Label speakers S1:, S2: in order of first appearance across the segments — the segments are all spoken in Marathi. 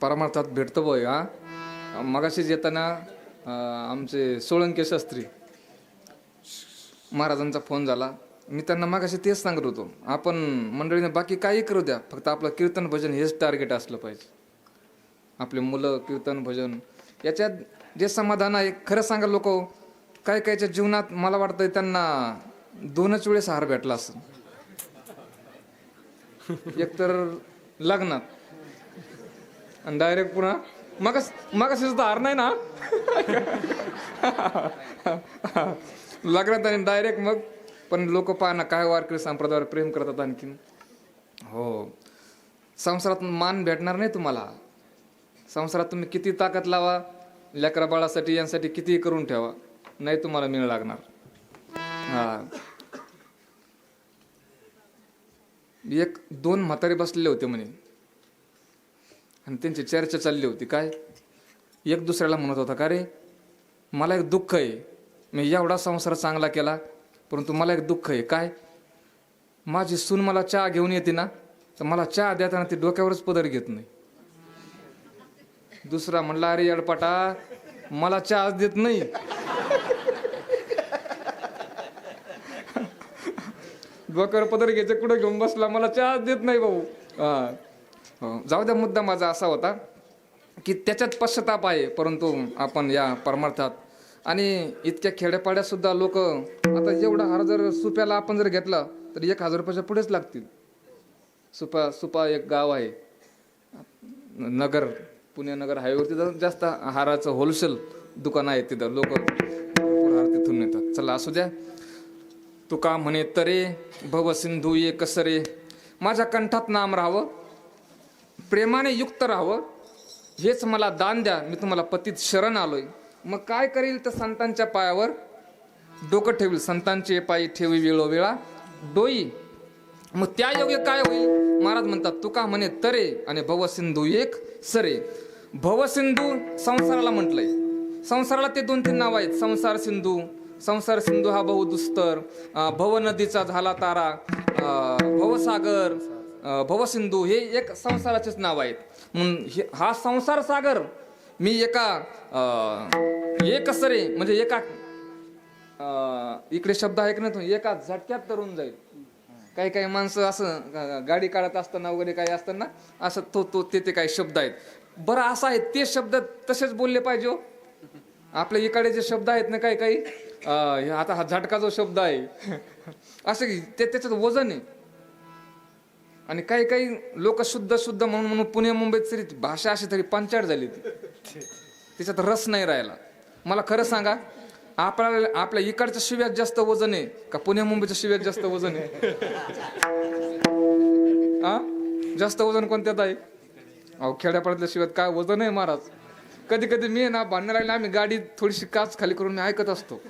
S1: परमार्थात भेटतो बघ हा. मगाशीच येताना आमचे सोळंके शास्त्री महाराजांचा फोन झाला. मी त्यांना मागाशी तेच सांगत होतो. आपण मंडळीने बाकी काही करू द्या. फक्त आपलं कीर्तन भजन हेच टार्गेट असलं पाहिजे. आपले मुलं कीर्तन भजन. याच्यात जे समाधान आहे खरं सांगा लोक काय कायच्या जीवनात मला वाटतं त्यांना दोनच वेळेस हार भेटला असं एकतर लग्नात. आणि डायरेक्ट पुन्हा मग मग सुद्धा हार नाही ना? लग्नात आणि डायरेक्ट मग पण लोक पाहना काय वारकरी संप्रदायावर प्रेम करतात आणखीन. हो. संसारात मान भेटणार नाही तुम्हाला. संसारात तुम्ही किती ताकद लावा लेकरा बाळासाठी यांसाठी किती करून ठेवा नाही तुम्हाला मिळ लागणार. हा. एक दोन म्हातारे बसलेले होते म्हणे. आणि त्यांची चर्चा चालली होती. काय? एक दुसऱ्याला म्हणत होता का रे? मला एक दुःख आहे. मी एवढा संसार चांगला केला परंतु मला एक दुःख आहे. काय? माझी सून मला चहा घेऊन येते ना तर मला चहा देताना ती डोक्यावरच पदर घेत नाही. दुसरा म्हणला अरे अडपाटा मला चहाच देत नाही. डोक्यावर पदर घ्यायचं कुठं घेऊन बसला? मला चहाच देत नाही भाऊ. हा. हो. जाऊ द्या मुद्दा माझा असा होता की त्याच्यात पश्चाताप आहे परंतु आपण या परमार्थात. आणि इतक्या खेड्यापाड्यातसुद्धा लोक आता एवढा हार जर सुप्याला आपण जर घेतला तर एक हजार रुपयाच्या पुढेच लागतील. सुपा सुपा एक गाव आहे. नगर पुणे नगर हायवेवरती तर जास्त हाराचं होलसेल दुकान आहे तिथं लोक हार तिथून नेतात. चला असू द्या. तुका म्हणे तरे भव सिंधू ये कसरे. माझ्या कंठात नाम राहावं. प्रेमाने युक्त राहावं हेच मला दान द्या मी तुम्हाला पतीत शरण आलोय. मग काय करील तर संतांच्या पायावर? डोकं ठेवील संतांचे पायी ठेवी वेळोवेळा डोई. मग त्या योग्य काय होईल? महाराज म्हणतात तुका म्हणे तरे आणि भवसिंधू एक सरे. भवसिंधू संसाराला म्हटलंय. संसाराला ते दोन तीन नाव आहेत. संसार सिंधू. संसार सिंधू हा बहु दुस्तर भव नदीचा झाला तारा. भवसागर. भवसिंधू हे एक संसाराचेच नाव आहेत. म्हणून हा संसार सागर मी एका एकसरे म्हणजे एका इकडे शब्द आहे ना एका झटक्यात तरून जाईल. काही काही माणसं असं गाडी काढत असताना वगैरे काही असताना असं तो तो ते ते काही शब्द आहेत. बरं असं आहे ते शब्द तसेच बोलले पाहिजे हो. आपल्या इकडे जे शब्द आहेत ना काही काही आता हा झटका जो शब्द आहे असं ते त्याच्यात वजन आहे. आणि काही काही लोक शुद्ध शुद्ध म्हणून म्हणून पुणे मुंबईत तरी भाषा अशी तरी पंचायत झाली ती. त्याच्यात रस नाही राहिला. मला खरं सांगा आपल्याला आपल्या इकडच्या शिव्यात जास्त वजन आहे का पुणे मुंबईच्या शिव्यात जास्त वजन आहे? हा जास्त वजन कोणत्यात आहे अहो खेड्यापाड्यातल्या शिव्यात काय वजन आहे महाराज? कधी कधी मी ना भांडणं लागले आम्ही गाडी थोडीशी काच खाली करून मी ऐकत असतो.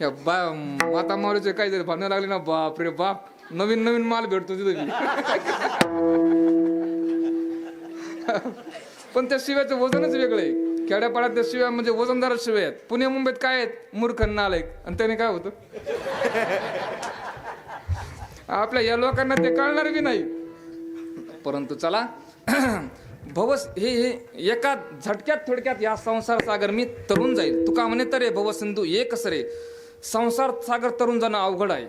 S1: या बा माता मारूचे काहीतरी भांडणं लागले ना बाप रे बाप. नवीन नवीन माल भेटतो तिथे पण त्या शिव्याचं वजनच वेगळं आहे. खेड्यापाड्यात त्या शिव्या म्हणजे वजनदार शिव्या आहेत. पुणे मुंबईत काय आहेत? मूर्ख नालायक. आणि त्याने काय होतं? आपल्या या लोकांना ते कळणार बी नाही. परंतु चला भवस हे हे एका झटक्यात थोडक्यात या संसार सागर मी तरुण जाईल. तुका म्हणे तर तरे भवसिंधू एक रे? संसार सागर तरुण जाणं अवघड आहे.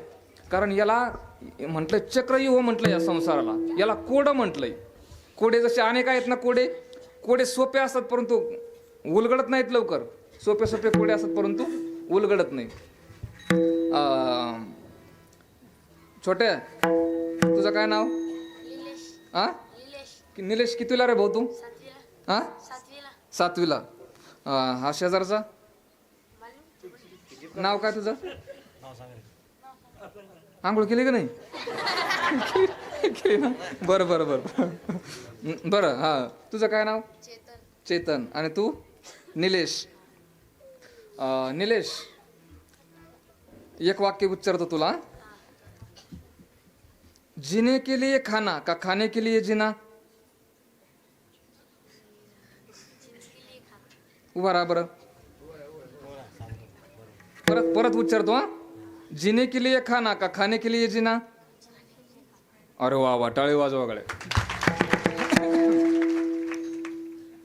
S1: कारण याला म्हटलं चक्रव्यूह हो म्हटलं या संसाराला. याला कोड म्हटलंय. कोडे जसे अनेक आहेत ना कोडे कोडे सोपे असतात परंतु उलगडत नाहीत लवकर. सोपे सोपे कोडे असतात परंतु उलगडत नाही छोट्या तुझं काय नाव? हा
S2: निलेश
S1: कितीला रे भाऊ तू? हा
S2: सातवीला.
S1: हा शेजारचा? नाव काय तुझं? आंघोळ केली का नाही? केली ना. बरं बरं बरं. बरं हा. तुझं काय नाव?
S2: चेतन.
S1: चेतन. आणि तू? निलेश. अं, निलेश. एक वाक्य उच्चारतो तुला. जीने के लिए खाना का खाने के लिए जीना? उभा राहा बरं. परत परत उच्चारतो हा. जीने के लिए खाना का खाने के लिए जीना? अरे वा वा टाळे वाजवा गळे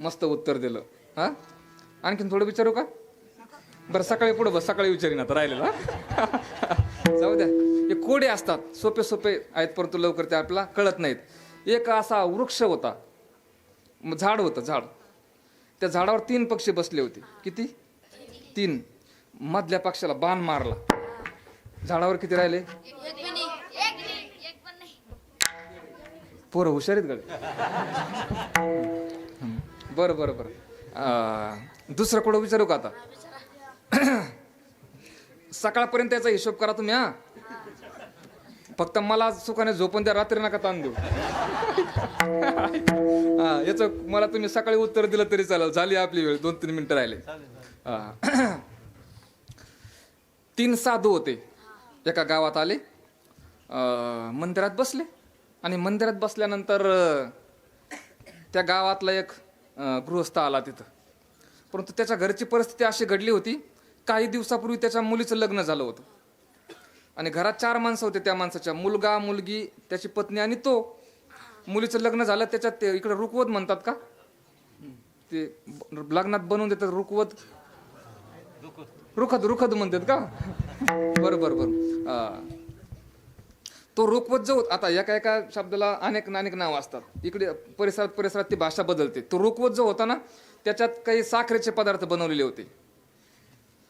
S1: मस्त उत्तर दिलं. हा? आणखीन थोडं विचारू का? बरं सकाळी पुढं बस सकाळी विचारीन आता राहिलेलं जाऊ द्या. हे कोडे असतात. सोपे सोपे आहेत परंतु लवकर ते आपल्याला कळत नाहीत. एक असा वृक्ष होता. झाड होतं झाड. त्या झाडावर तीन पक्षी बसले होते. किती? तीन. मधल्या पक्षाला बाण मारला. झाडावर किती राहिले? पोरं हुशार आहेत गडे बर बरं बरं. बरं दुसरं कुठं विचारू का आता? सकाळपर्यंत याचा हिशोब करा तुम्ही हा. फक्त मला सुखाने झोपून द्या रात्री नका ताण देऊ. हा याचं मला तुम्ही सकाळी उत्तर दिलं तरी चालेल. झाली आपली वेळ दोन तीन मिनिटं राहिले. तीन साधू होते. एका गावात आले मंदिरात बसले. आणि मंदिरात बसल्यानंतर त्या गावातला एक गृहस्थ आला तिथं. परंतु त्याच्या घरची परिस्थिती अशी घडली होती काही दिवसापूर्वी त्याच्या मुलीचं लग्न झालं होतं. आणि घरात चार माणसं होते त्या माणसाच्या मुलगा मुलगी त्याची पत्नी आणि तो. मुलीचं लग्न झालं त्याच्यात ते इकडे रुकवत म्हणतात का? ते लग्नात बनवून देतात रुकवत रुखद रुखद म्हणतात का? बरं बरं बरं. तो रोखवत जो आता एका एका शब्दाला अनेक अनेक नाव असतात. इकडे परिसरात परिसरात ती भाषा बदलते. तो रुकवत जो होता ना त्याच्यात काही साखरेचे पदार्थ बनवलेले होते.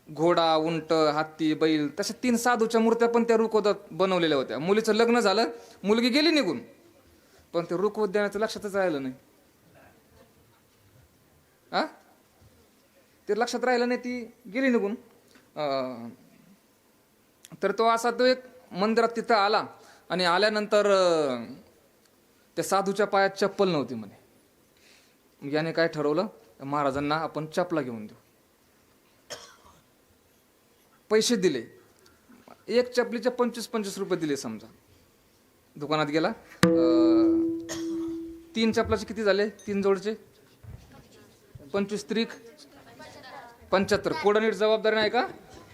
S1: घोडा उंट हत्ती बैल तशा तीन साधूच्या मूर्त्या पण त्या रुकवतात बनवलेल्या होत्या. मुलीचं लग्न झालं मुलगी गेली निघून. पण ते रुकवत देण्याचं लक्षातच राहिलं नाही. आ? ते लक्षात राहिलं नाही ती गेली निघून. तर तो असा तो एक मंदिरात तिथं आला आणि आल्यानंतर त्या साधूच्या पायात चप्पल नव्हती म्हणे. मग याने काय ठरवलं? महाराजांना आपण चपला घेऊन देऊ. पैसे दिले. एक चपलीचे पंचवीस पंचवीस रुपये दिले समजा. दुकानात गेला. तीन चपलाचे किती झाले? तीन जोडचे? पंचवीस त्रिक? पंच्याहत्तर. कोडनीट जबाबदारी नाही का?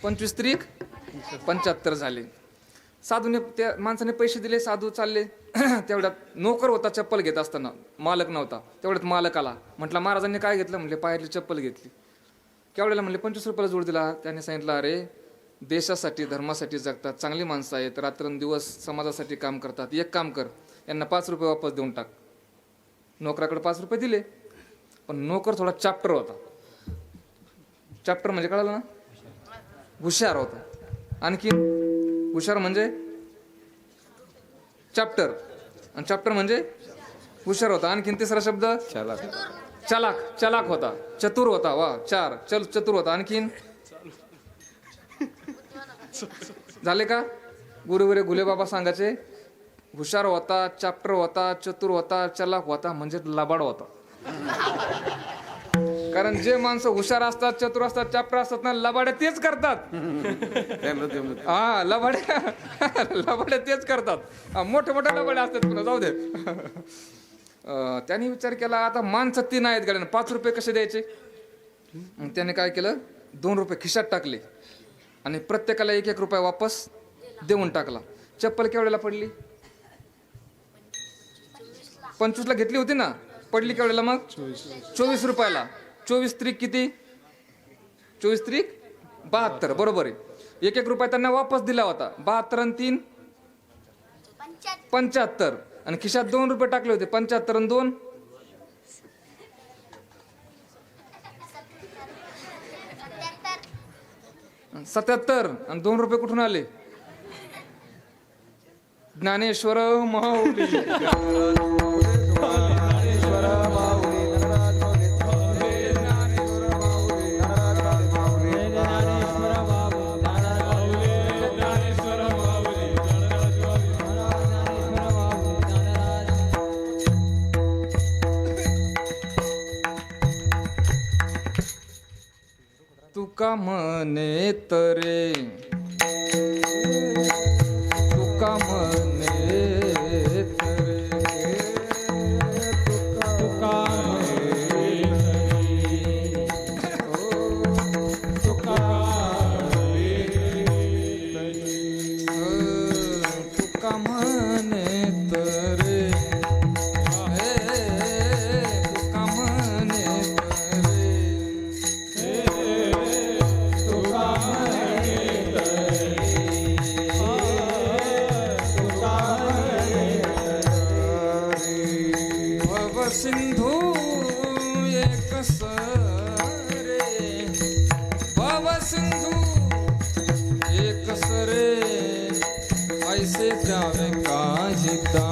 S1: पंचवीस त्रिक? पंच्याहत्तर झाले. साधूने त्या माणसाने पैसे दिले साधू चालले. तेवढ्यात नोकर होता चप्पल घेत असताना. मालक नव्हता. तेवढ्यात मालक आला. म्हटलं महाराजांनी काय घेतलं? म्हणले पायातली चप्पल घेतली. केवढ्याला म्हणले पंचवीस रुपयाला जोड दिला. त्याने सांगितलं अरे देशासाठी धर्मासाठी जगतात. चांगली माणसं आहेत. रात्रंदिवस समाजासाठी काम करतात. एक काम कर यांना पाच रुपये वापस देऊन टाक. नोकराकडे पाच रुपये दिले. पण नोकर थोडा चॅप्टर होता. चॅप्टर म्हणजे कळालं ना? हुशार होता. आणखी हुशार म्हणजे? चॅप्टर आणि चॅप्टर म्हणजे? हुशार होता. आणखीन तिसरा शब्द? चलाक. चलाक. होता. चतुर होता. वा चार. चल चतुर होता. आणखीन? झाले का? गुरुवरे घुले बाबा सांगायचे हुशार होता चॅप्टर होता चतुर होता चलाक होता म्हणजे लबाड होता. कारण जे माणसं हुशार असतात चतुर असतात चॅप्टर असतात ना लबाड्या तेच करतात. हा लबाड्या लबाड्या तेच करतात. हा, मोठे मोठे लबाड्या असतात पुन्हा जाऊ दे. त्याने विचार केला आता माणसं तीन आहेत गाड्यानं पाच रुपये कसे द्यायचे? मग त्याने काय केलं? दोन रुपये खिशात टाकले. आणि प्रत्येकाला एक एक रुपया वापस देऊन टाकला. चप्पल केवढ्याला पडली? पंचवीसला. घेतली होती ना? पडली केवढ्याला मग? चोवीस रुपयाला. चोवीस त्रिक किती? चोवीस त्रिक? बहात्तर. बरोबर आहे. एक एक रुपया त्यांना वापस दिला होता. बहात्तर आणि तीन?
S2: पंच्याहत्तर.
S1: आणि खिशात दोन रुपये टाकले होते. पंच्याहत्तर आणि दोन?
S2: सत्याहत्तर
S1: सत्याहत्तर. आणि दोन रुपये कुठून आले? ज्ञानेश्वर माऊली. का म्हणे तरे? श्रवकाशिता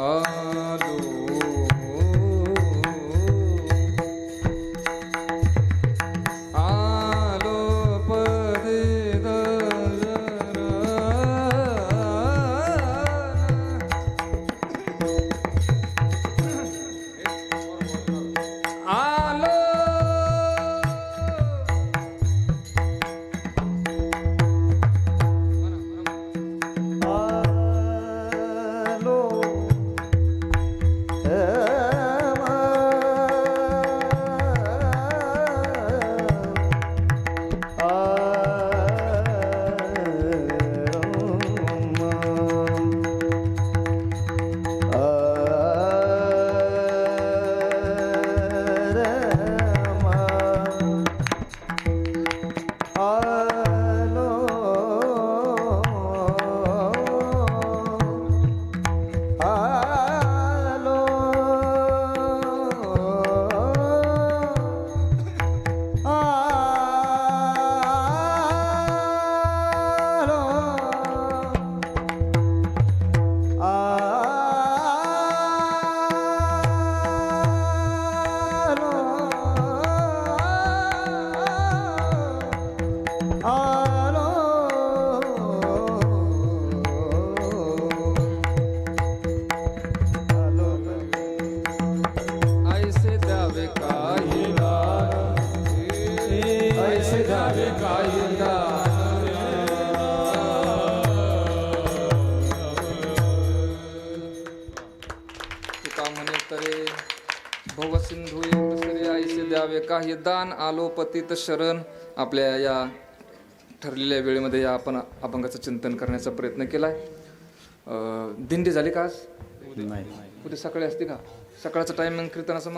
S1: आलो काही दान आलो पतित शरण आपल्या या ठरलेल्या वेळेमध्ये या आपण अभंगाचं चिंतन करण्याचा प्रयत्न केलाय. दिंडी झाली का आज?
S3: नाही.
S1: उद्या सकाळी असते का? सकाळचं टायमिंग कीर्तनाचं